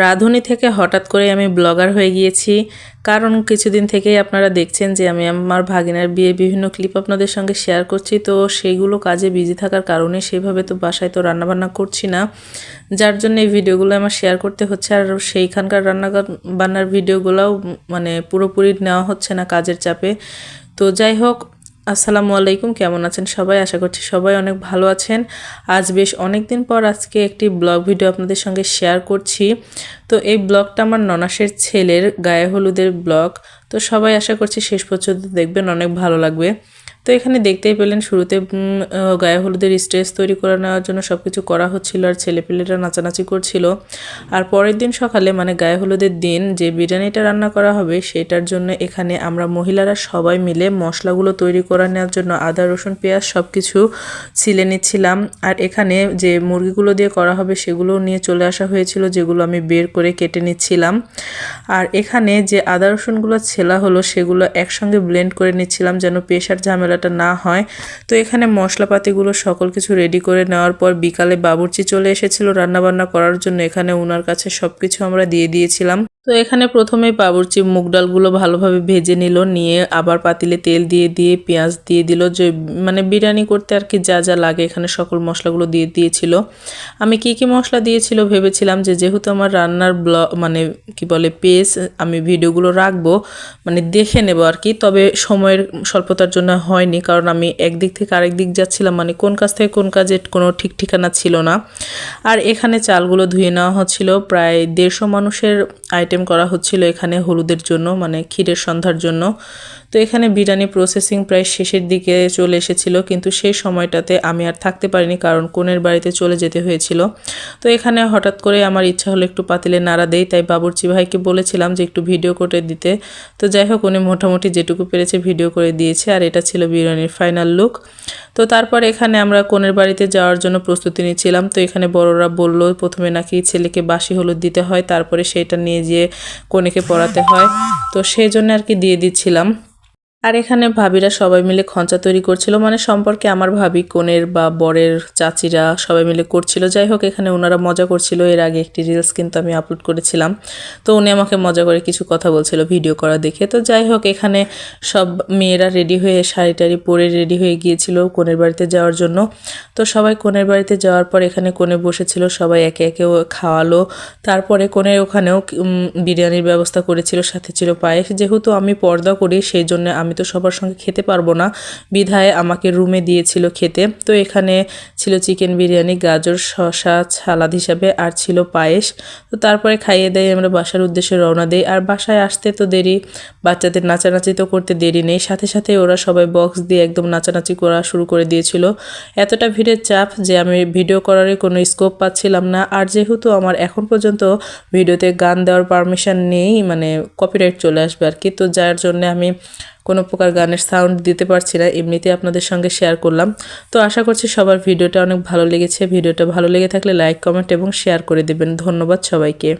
রাঁধুনি থেকে হঠাৎ করে আমি ব্লগার হয়ে গিয়েছি। কারণ কিছুদিন থেকেই আপনারা দেখছেন যে আমি আমার ভাগিনার বিয়ে বিভিন্ন ক্লিপ আপনাদের সঙ্গে শেয়ার করছি। তো সেইগুলো কাজে বিজি থাকার কারণে সেইভাবে তো বাসায় তো রান্নাবান্না করছি না। যার জন্য এই ভিডিওগুলো আমার শেয়ার করতে হচ্ছে। আর সেইখানকার রান্না বান্নার ভিডিওগুলোও মানে পুরোপুরি নেওয়া হচ্ছে না কাজের চাপে। তো যাই হোক আসসালামু আলাইকুম, কেমন আছেন সবাই? আশা করছি সবাই অনেক ভালো আছেন। আজ বেশ অনেক দিন পর আজকে একটি ব্লগ ভিডিও আপনাদের সঙ্গে শেয়ার করছি। তো এই ব্লগটা আমার ননাসের ছেলের গায়ে হলুদের ব্লগ। তো সবাই আশা করছি শেষ পর্যন্ত দেখবেন, অনেক ভালো লাগবে। তো এখানে দেখতেই পেলেন শুরুতে গায়ে হলুদের স্ট্রেস তৈরি করে নেওয়ার জন্য সব কিছু করা হচ্ছিল আর ছেলেপেলেরা নাচানাচি করছিল। আর পরের দিন সকালে মানে গায়ে হলুদের দিন, যে বিরিয়ানিটা রান্না করা হবে, সেটার জন্য এখানে আমরা মহিলারা সবাই মিলে মশলাগুলো তৈরি করে নেওয়ার জন্য আদা, রসুন, পেঁয়াজ সব কিছু ছিলে নিচ্ছিলাম। আর এখানে যে মুরগিগুলো দিয়ে করা হবে সেগুলো নিয়ে চলে আসা হয়েছিল, যেগুলো আমি বের করে কেটে নিচ্ছিলাম। আর এখানে যে আদা, রসুনগুলো ছেলা হলো, সেগুলো একসঙ্গে ব্লেন্ড করে নিচ্ছিলাম, যেন পেশার ঝামেলা ঝামেলাটা না হয়। তো এখানে মশলাপাতিগুলো সকল কিছু রেডি করে নেওয়ার পর বিকালে বাবুর্চি চলে এসেছিল রান্নাবান্না করার জন্য। এখানে ওনার কাছে সব কিছু আমরা দিয়ে দিয়েছিলাম। তো এখানে প্রথমে বাবুর্চি মুগ ডালগুলো ভালোভাবে ভেজে নিল, নিয়ে আবার পাতিলে তেল দিয়ে দিয়ে, পেঁয়াজ দিয়ে দিল, যে মানে বিরিয়ানি করতে আর কি যা যা লাগে এখানে সকল মশলাগুলো দিয়ে দিয়েছিল। আমি কি কি মশলা দিয়েছিল ভেবেছিলাম যে যেহেতু আমার রান্নার ব্ল মানে কি বলে, পেজ, আমি ভিডিওগুলো রাখব মানে দেখে নেব আর কি, তবে সময়ের স্বল্পতার জন্য হয়নি, কারণ আমি একদিক থেকে আরেক দিক যাচ্ছিলাম মানে কোন কাজ থেকে কোন কাজে কোনো ঠিক ঠিকানা ছিল না। আর এখানে চালগুলো ধুয়ে নেওয়া হচ্ছিল, প্রায় দেড়শো মানুষের আইটেম আইটেম করা হচ্ছিল এখানে হলুদের জন্য মানে ক্ষীরের সন্ধ্যার জন্য। তো এখানে বিরিয়ানি প্রসেসিং প্রায় শেষের দিকে চলে এসেছিল, কিন্তু সেই সময়টাতে আমি আর থাকতে পারিনি কারণ কোনের বাড়িতে চলে যেতে হয়েছিল। তো এখানে হঠাৎ করে আমার ইচ্ছা হলো একটু পাতিলে নাড়া দেই, তাই বাবুর্চি ভাইকে বলেছিলাম যে একটু ভিডিও করে দিতে। তো যাই হোক, উনি মোটামুটি যেটুকু পেরেছে ভিডিও করে দিয়েছে, আর এটা ছিল বিরিয়ানির ফাইনাল লুক তো তারপর এখানে আমরা কোনের বাড়িতে যাওয়ার জন্য প্রস্তুতি নিচ্ছিলাম। তো এখানে বড়রা বলল, প্রথমে নাকি ছেলেকে বাসি হলুদ দিতে হয়, তারপরে সেটা নিয়ে যেয়ে কনেকে পড়াতে হয়। তো সেই জন্য আর কি দিয়ে দিচ্ছিলাম। আর এখানে ভাবিরা সবাই মিলে খঞ্চা তৈরি করছিল। মানে সম্পর্কে আমার ভাবি, কোনের বা বরের চাচিরা সবাই মিলে করছিল। যাই হোক, এখানে ওনারা মজা করছিল। এর আগে একটি রিলস কিন্তু আমি আপলোড করেছিলাম। তো উনি আমাকে মজা করে কিছু কথা বলছিল ভিডিও করা দেখে। তো যাই হোক, এখানে সব মেয়েরা রেডি হয়ে শাড়ি টাড়ি পরে রেডি হয়ে গিয়েছিল কোনের বাড়িতে যাওয়ার জন্য। তো সবাই কোনের বাড়িতে যাওয়ার পর এখানে কোনে বসেছিল, সবাই একে একে খাওয়ালো। তারপরে কোনের ওখানেও বিরিয়ানির ব্যবস্থা করেছিল, সাথে ছিল পায়েস। যেহেতু আমি পর্দা করি, সেই জন্য আমি তো সবার সঙ্গে খেতে পারব না। বিধায় আমাকে রুমে দিয়েছিল খেতে। তো এখানে ছিল চিকেন বিরিয়ানি, গাজর শশা ছালাদ হিসাবে, আর ছিল পায়েস। তো তারপরে খাইয়ে দেয় আমরা বাসার উদ্দেশ্যে রওনা দিই। আর বাসায় আসতে তো দেরি, বাচ্চাদের নাচানাচি তো করতে দেরি নেই। সাথে সাথে ওরা সবাই বক্স দিয়ে একদম নাচানাচি করা শুরু করে দিয়েছিল। এতটা ভিড়ের চাপ যে আমি ভিডিও করারই কোনো স্কোপ পাচ্ছিলাম না। আর যেহেতু আমার এখন পর্যন্ত ভিডিওতে গান দেওয়ার পারমিশন নেই মানে কপিরাইট চলে আসবে আর কি তো যার জন্য আমি কোনো প্রকার গানের সাউন্ড দিতে পারছি না, এমনিতেই আপনাদের সঙ্গে শেয়ার করলাম। তো আশা করছি সবার ভিডিওটা অনেক ভালো লেগেছে। ভিডিওটা ভালো লেগে থাকলে লাইক কমেন্ট এবং শেয়ার করে দেবেন। ধন্যবাদ সবাইকে।